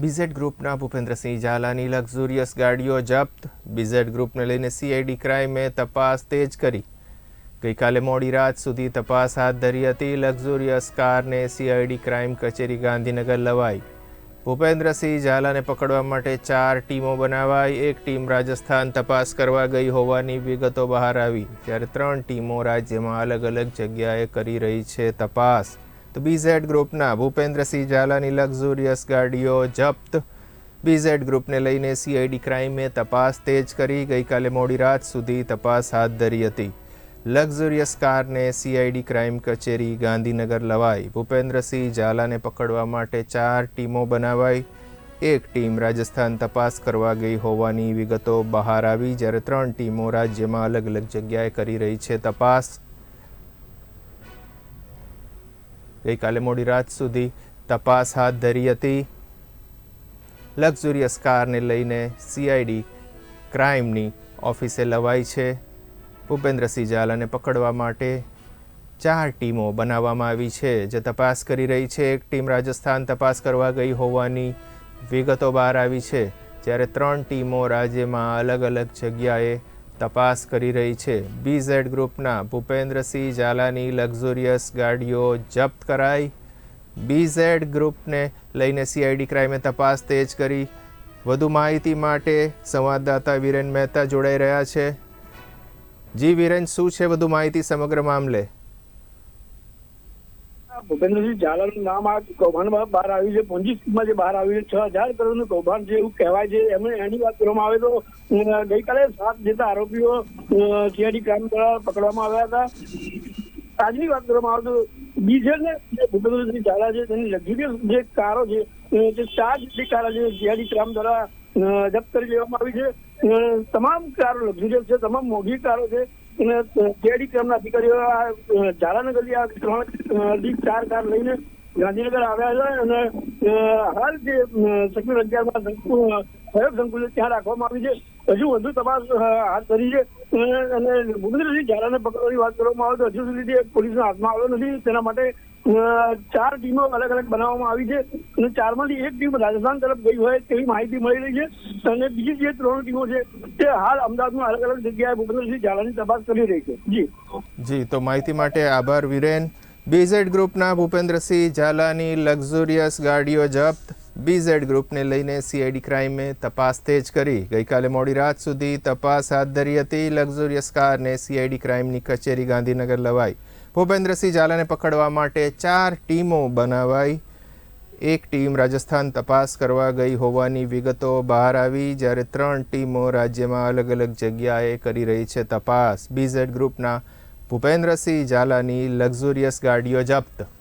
BZ ગ્રુપના Bhupendrasinh ઝાલાની luxurious ગાડીઓ જપ્ત. બીઝેડ ગ્રુપને લઈને સીઆઈડી ક્રાઇમે તપાસ તેજ કરી. ગઈકાલે મોડી રાત સુધી તપાસ હાથ ધરી હતી લક્ઝુરિયસ કારને સીઆઈડી ક્રાઇમ કચેરી ગાંધીનગર લવાઈ. ભૂપેન્દ્રસિંહ ઝાલાને પકડવા માટે ચાર ટીમો બનાવાઈ. એક ટીમ રાજસ્થાન તપાસ કરવા ગઈ હોવાની વિગતો બહાર આવી. જ્યારે ત્રણ ટીમો રાજ્યમાં અલગ અલગ જગ્યાએ કરી રહી છે તપાસ. તો બીઝેડ ગ્રુપના ભૂપેન્દ્રસિંહ ઝાલાની લક્ઝુરિયસ ગાડીઓ જપ્ત. બીઝેડ ગ્રુપને લઈને સીઆઈડી ક્રાઇમે તપાસ તેજ કરી. ગઈકાલે મોડી રાત સુધી તપાસ હાથ ધરી હતી. લક્ઝુરિયસ કારને સીઆઈડી ક્રાઇમ કચેરી ગાંધીનગર લવાઈ. ભૂપેન્દ્રસિંહ ઝાલાને પકડવા માટે ચાર ટીમો બનાવાઈ. એક ટીમ રાજસ્થાન તપાસ કરવા ગઈ હોવાની વિગતો બહાર આવી. જ્યારે ત્રણ ટીમો રાજ્યમાં અલગ અલગ જગ્યાએ કરી રહી છે તપાસ. ગઈકાલે મોડી રાત સુધી તપાસ હાથ ધરી હતી. લક્ઝુરિયસ કારને લઈને સીઆઈડી ક્રાઇમની ઓફિસે લવાઈ છે. ભૂપેન્દ્રસિંહ ઝાલાને પકડવા માટે ચાર ટીમો બનાવવામાં આવી છે. જે તપાસ કરી રહી છે, એક ટીમ રાજસ્થાન તપાસ કરવા ગઈ હોવાની વિગતો બહાર આવી છે. જ્યારે ત્રણ ટીમો રાજ્યમાં અલગ અલગ જગ્યાએ તપાસ કરી રહી છે. બીઝેડ ગ્રુપના ભૂપેન્દ્રસિંહ ઝાલાની લક્ઝુરિયસ ગાડીઓ જપ્ત કરાઈ. બીઝેડ ગ્રુપને લઈને સીઆઈડી ક્રાઇમે તપાસ તેજ કરી. વધુ માહિતી માટે સંવાદદાતા વિરેન મહેતા જોડાઈ રહ્યા છે. જી વિરેન, શું છે વધુ માહિતી સમગ્ર મામલે? ભૂપેન્દ્રસિંહ ઝાલાનું નામ આ કૌભાંડમાં બહાર આવ્યું છે. પોંજી સ્કીમમાં જે બહાર આવ્યું છે, છ હજાર કરોડનું કૌભાંડ છે એવું કહેવાય છે. એમણે એની વાત કરવામાં આવે તો ગઈકાલે સાત જેટલા આરોપીઓ સીઆઈડી ક્રાઇમ દ્વારા પકડવામાં આવ્યા હતા. આજની વાત કરવામાં આવે તો બીજે ને ભૂપેન્દ્રસિંહ ઝાલા છે, તેની લક્ઝુરિયસ જે કારો છે જે ચાર જેટલી કાર છે સીઆઈડી ક્રામ દ્વારા જપ્ત કરી લેવામાં આવી છે. તમામ કારો લક્ઝુરિયસ છે તમામ મોઘી કારો છે. અને સીઆઈડી ક્રાઇમના અધિકારીઓ આ અ, ઝાલાનગર આ ત્રણથી ચાર કાર લઈને ગાંધીનગર આવ્યા છે. અને હાલ જે સેક્ટર અગિયારમાં સંકુલ સંકુલ ત્યાં રાખવામાં આવી છે. હજુ વધુ તપાસ હાથ ધરી છે. અને ભૂપેન્દ્રસિંહ ઝાલાને પકડવાની વાત કરવામાં આવે તો હજુ સુધી પોલીસના હાથમાં આવ્યો નથી, તેના માટે ચાર ટીમો અલગ અલગ બનાવવામાં આવી છે. અને ચારમાંથી એક ટીમ રાજસ્થાન તરફ ગઈ હોય તેવી માહિતી મળી રહી છે. અને બીજી જે ત્રણ ટીમો છે, તે હાલ અમદાવાદમાં અલગ અલગ જગ્યાએ ભૂપેન્દ્રસિંહ ઝાલાની તપાસ કરી રહી છે. જી. જી, તો માહિતી માટે આભાર, વિરેન. બીઝેડ ગ્રુપના ભૂપેન્દ્રસિંહ ઝાલાની લક્ઝુરિયસ ગાડીઓ જપ્ત બીઝેડ ગ્રુપને લઈને સીઆઈડી ક્રાઇમે તપાસ તેજ કરી. ગઈકાલે મોડી રાત સુધી તપાસ હાથ ધરી હતી. લક્ઝુરિયસ કારને સીઆઈડી ક્રાઇમની કચેરી ગાંધીનગર લવાઈ. ભૂપેન્દ્રસિંહ ઝાલાને પકડવા માટે ચાર ટીમો બનાવાઈ. એક ટીમ રાજસ્થાન તપાસ કરવા ગઈ હોવાની વિગતો બહાર આવી, જ્યારે ત્રણ ટીમો રાજ્યમાં અલગ અલગ જગ્યાએ કરી રહી છે તપાસ. બીઝેડ ગ્રુપના ભૂપેન્દ્રસિંહ ઝાલાની લક્ઝુરિયસ ગાડીઓ જપ્ત